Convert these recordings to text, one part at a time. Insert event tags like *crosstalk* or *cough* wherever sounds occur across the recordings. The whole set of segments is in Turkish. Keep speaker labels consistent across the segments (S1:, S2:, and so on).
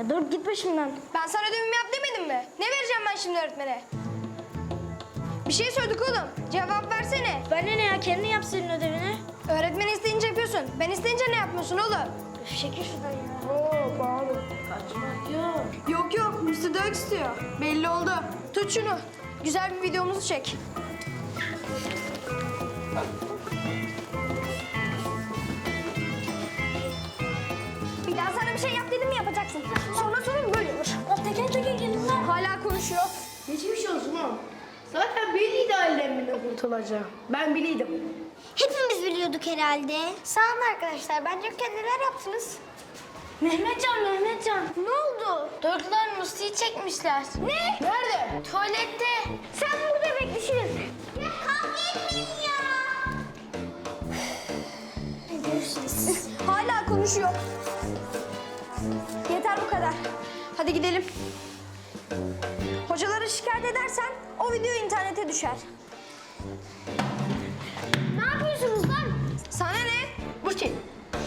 S1: Ya dur git başımdan.
S2: Ben sana ödevimi yap demedim mi? Ne vereceğim ben şimdi öğretmene? Bir şey söyledik oğlum. Cevap versene.
S1: Ben ne ya kendin yap senin ödevini.
S2: Öğretmen isteyince yapıyorsun. Ben isteyince ne yapmıyorsun oğlum?
S1: Üf, çekil şuradan ya.
S2: Oo bağlı.
S1: Kaçmak yok.
S2: Yok yok Mr. Dök istiyor. Belli oldu. Tut şunu. Güzel bir videomuzu çek. Konuşuyor.
S3: Geçmiş olsun oğlum. Zaten belliydi ailemle kurtulacağım. Ben biliydim.
S4: Hepimiz biliyorduk herhalde. Sağ olun arkadaşlar. Bence neler yaptınız?
S1: Mehmetcan, Mehmetcan.
S4: Ne oldu?
S1: Dörtler Musti'yi çekmişler.
S4: Ne?
S3: Nerede?
S1: Tuvalette.
S4: Sen burada bekle Şirin. Ya kavga etmeyin ya. Görüşürüz. *laughs*
S2: Hala konuşuyor. Yeter bu kadar. Hadi gidelim. Şikayet edersen o video internete düşer.
S4: ne yapıyorsunuz lan?
S2: Sana ne?
S3: Bu şey.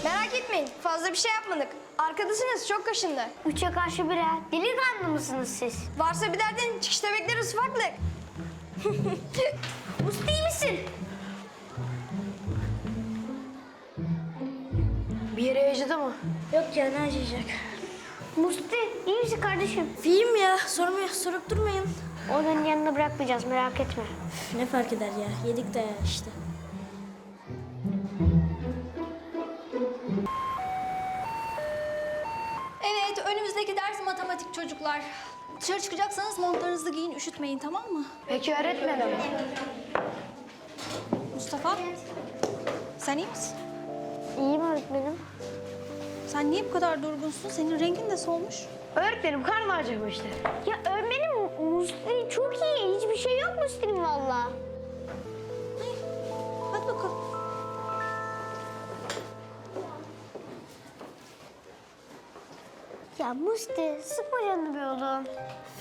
S2: Merak etmeyin. Fazla bir şey yapmadık. Arkadasınız çok kaşındı.
S4: Üçe karşı bire. Delikanlı mısınız siz?
S2: Varsa bir derdin çıkışta bekleriz ufaklık. *laughs*
S4: Musti iyi misin?
S3: Bir yere acıdı mı?
S1: Yok ya ne acıyacak.
S4: Musti iyi misin kardeşim?
S1: Film ya sorma, sorup durmayın.
S4: Onun yanına bırakmayacağız merak etme.
S1: Üf, ne fark eder ya yedik de ya işte.
S5: Evet, önümüzdeki ders matematik çocuklar. Dışarı çıkacaksanız montlarınızı giyin, üşütmeyin tamam mı?
S3: Peki öğretmenim.
S5: Mustafa, sen iyi misin?
S4: İyiyim öğretmenim.
S5: Sen niye bu kadar durgunsun? Senin rengin de solmuş.
S3: Öğretmenim karnı acımıştı.
S4: Ya öğretmenim Musti çok iyi. Hiçbir şey yok Musti'nin valla.
S5: Hadi bakalım.
S4: Ya Musti sıkma canını be oğlum.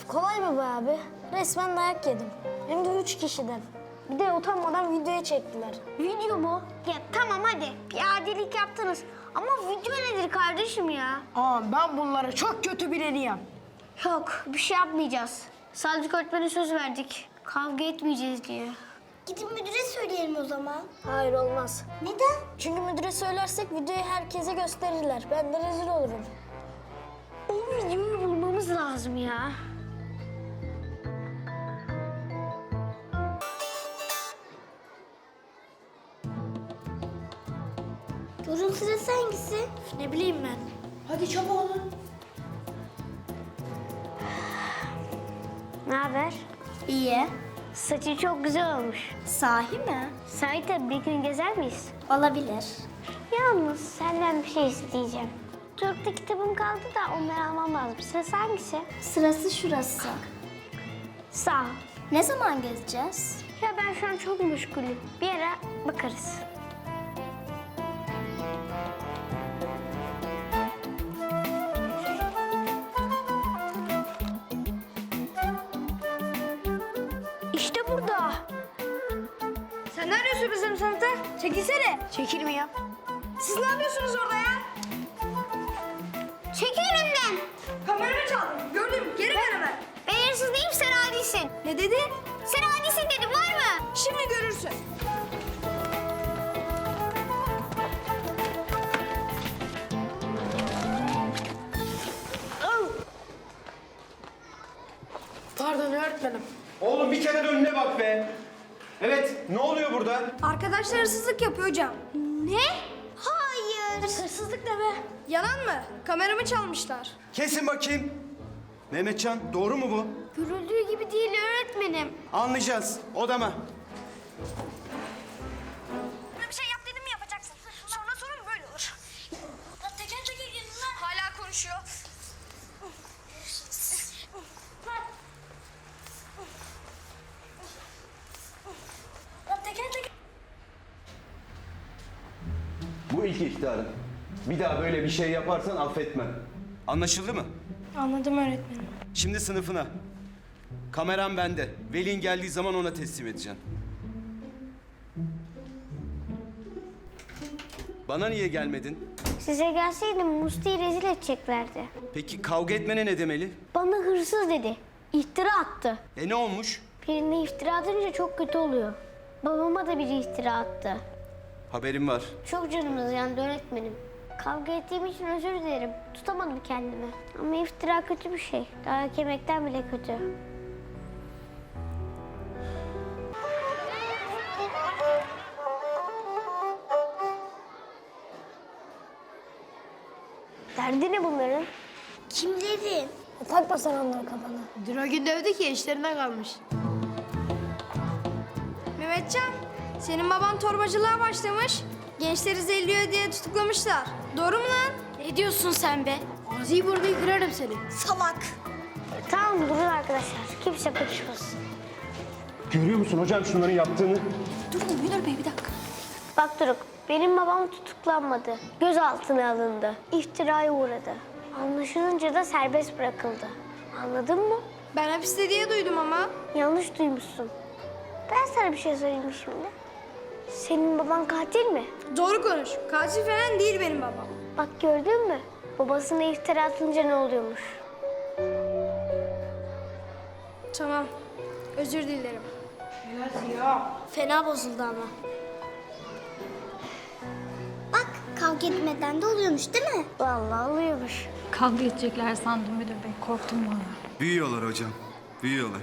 S1: Kolay mı be abi? Resmen dayak yedim. Hem de üç kişiden. Bir de utanmadan videoya çektiler.
S4: Video mu? Ya tamam hadi bir adilik yaptınız. Ama video nedir kardeşim ya?
S3: Aa ben bunlara çok kötü bileniyim.
S4: Yok bir şey yapmayacağız. Savcı öğretmene söz verdik. Kavga etmeyeceğiz diye.
S6: Gidip müdüre söyleyelim o zaman.
S1: Hayır olmaz.
S6: Neden?
S1: Çünkü müdüre söylersek videoyu herkese gösterirler. Ben de rezil olurum.
S4: O videoyu bulmamız lazım ya.
S6: Durun sırası hangisi?
S1: Ne bileyim ben.
S3: Hadi çabuk olun.
S4: Ne haber?
S6: İyi.
S4: Saçın çok güzel olmuş.
S6: Sahi mi?
S4: Sahi tabii bir gün gezer miyiz?
S6: Olabilir.
S4: Yalnız senden bir şey isteyeceğim. Dörtte kitabım kaldı da onları almam lazım. Sırası hangisi?
S6: Sırası şurası.
S4: Sağ.
S6: Ne zaman gezeceğiz?
S4: Ya ben şu an çok meşgulüm. Bir ara bakarız. İşte burada.
S2: Sen ne arıyorsun bizim sınıfta? Çekilsene.
S3: Çekilmiyor.
S2: Siz ne yapıyorsunuz orada ya?
S4: Çekil önümden.
S2: Kameramı çaldın. Gördüm. Geri ver hemen.
S4: Ben hırsız değilim sen adisin.
S2: Ne dedi?
S4: Sen adisin dedim var mı?
S2: Şimdi görürsün.
S3: Pardon öğretmenim.
S7: Oğlum bir kere de önüne bak be. Evet, ne oluyor burada?
S2: Arkadaşlar hırsızlık yapıyor hocam.
S4: Ne? Hayır.
S2: Hırsızlık ne be? Yalan mı? Kameramı çalmışlar.
S7: Kesin bakayım. Mehmetcan, doğru mu bu?
S4: Görüldüğü gibi değil öğretmenim.
S7: Anlayacağız. Odama. İlk ihtarın. Bir daha böyle bir şey yaparsan affetmem. Anlaşıldı mı?
S2: Anladım öğretmenim.
S7: Şimdi sınıfına. Kameram bende. Velin geldiği zaman ona teslim edeceğim. Bana niye gelmedin?
S4: Size gelseydim Musti'yi rezil edeceklerdi.
S7: Peki kavga etmene ne demeli?
S4: Bana hırsız dedi. İftira attı.
S7: E ne olmuş?
S4: Birine iftira atınca çok kötü oluyor. Babama da biri iftira attı.
S7: Haberim var.
S4: Çok canımız yandı öğretmenim. Kavga ettiğim için özür dilerim. Tutamadım kendimi. Ama iftira kötü bir şey. Dayak yemekten bile kötü. Derdi ne bunların?
S6: Kimlerin?
S1: Takma sen onları kafana.
S3: Dün o gün dövdü ki işlerine kalmış.
S2: Mehmetcan, senin baban torbacılığa başlamış. Gençleri zelliyor diye tutuklamışlar. Doğru mu lan?
S6: Ne diyorsun sen be?
S3: Ağzıyı burayı kırarım seni.
S6: Salak.
S4: Tamam durun arkadaşlar. Kimse konuşmasın.
S8: Görüyor musun hocam şunların yaptığını?
S5: Durun Münir Bey bir dakika.
S4: Bak Doruk, benim babam tutuklanmadı. Gözaltına alındı. İftiraya uğradı. Anlaşılınca da serbest bırakıldı. Anladın mı?
S2: Ben hapiste diye duydum ama.
S4: Yanlış duymuşsun. Ben sana bir şey söyleyeyim şimdi. Senin baban katil mi?
S2: Doğru konuş. Katil falan değil benim babam.
S4: Bak gördün mü? Babasına iftira atınca ne oluyormuş?
S2: Tamam. Özür dilerim.
S6: Fena bozuldu ama. Bak kavga etmeden de oluyormuş değil mi?
S4: Vallahi oluyormuş.
S5: Kavga edecekler sandım Müdür Bey. Korktum valla.
S7: Büyüyorlar hocam. Büyüyorlar.